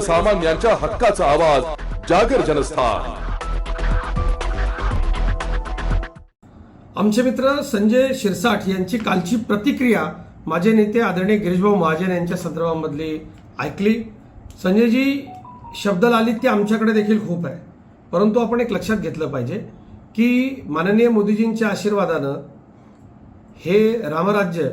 सर्वसामान्यांच्या हक्काचा आवाज जागर जनस्थान. आमचे मित्र संजय शिरसाठ यांची कालची प्रतिक्रिया माझे नेते आदरणीय गिरीशभाऊ महाजन यांच्या संदर्भामधली ऐकली. संजयजी शब्द लालित्य आमच्याकडे देखील खूप आहे. परंतु आपण एक लक्षात घेतलं पाहिजे की माननीय मोदीजींच्या आशीर्वादानं हे रामराज्य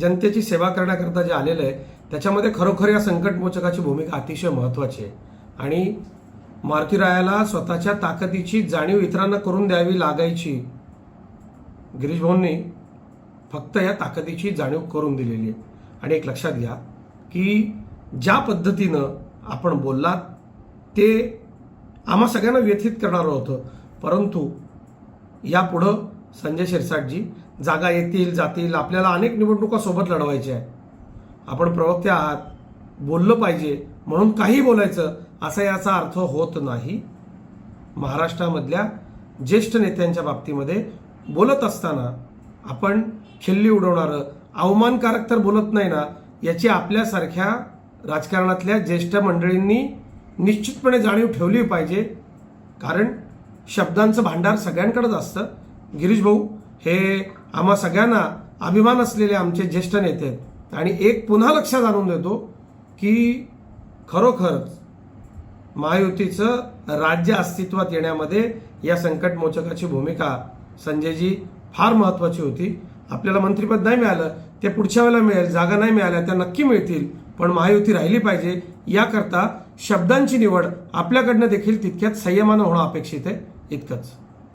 जनतेची सेवा करण्याकरता जे आलेलं आहे त्याच्यामध्ये खरोखर या संकटमोचकाची भूमिका अतिशय महत्त्वाची आहे. आणि मारुतीरायाला स्वतःच्या ताकदीची जाणीव इतरांना करून द्यावी लागायची गिरीश भाऊंनी फक्त या ताकदीची जाणीव करून दिलेली आहे. आणि एक लक्षात घ्या की ज्या पद्धतीनं आपण बोललात ते आम्हा सगळ्यांना व्यथित करणारं होतं. परंतु यापुढं संजय शिरसाटजी जागा येतील जातील आपल्याला अनेक निवडणुका सोबत लढवायच्या आहे आपण प्रवक्ते आहात बोललं पाहिजे म्हणून काही बोलायचं असा याचा अर्थ होत नाही. महाराष्ट्रामधल्या ज्येष्ठ नेत्यांच्या बाबतीमध्ये बोलत असताना आपण खिल्ली उडवणारं अवमानकारक तर बोलत नाही ना याची आपल्यासारख्या राजकारणातल्या ज्येष्ठ मंडळींनी निश्चितपणे जाणीव ठेवली पाहिजे. कारण शब्दांचं भांडार सगळ्यांकडेच असतं. गिरीश भाऊ हे आम्हा सगळ्यांना अभिमान असलेले आमचे ज्येष्ठ नेते आहेत. आणि एक पुन्हा लक्षात आणून देतो की खरोखरच महायुतीचं राज्य अस्तित्वात येण्यामध्ये या संकटमोचकाची भूमिका संजयजी फार महत्वाची होती. आपल्याला मंत्रिपद नाही मिळालं ते पुढच्या वेळेला मिळेल जागा नाही मिळाल्या त्या नक्की मिळतील पण महायुती राहिली पाहिजे याकरता शब्दांची निवड आपल्याकडनं देखील तितक्यात संयमानं होणं अपेक्षित आहे इतकंच.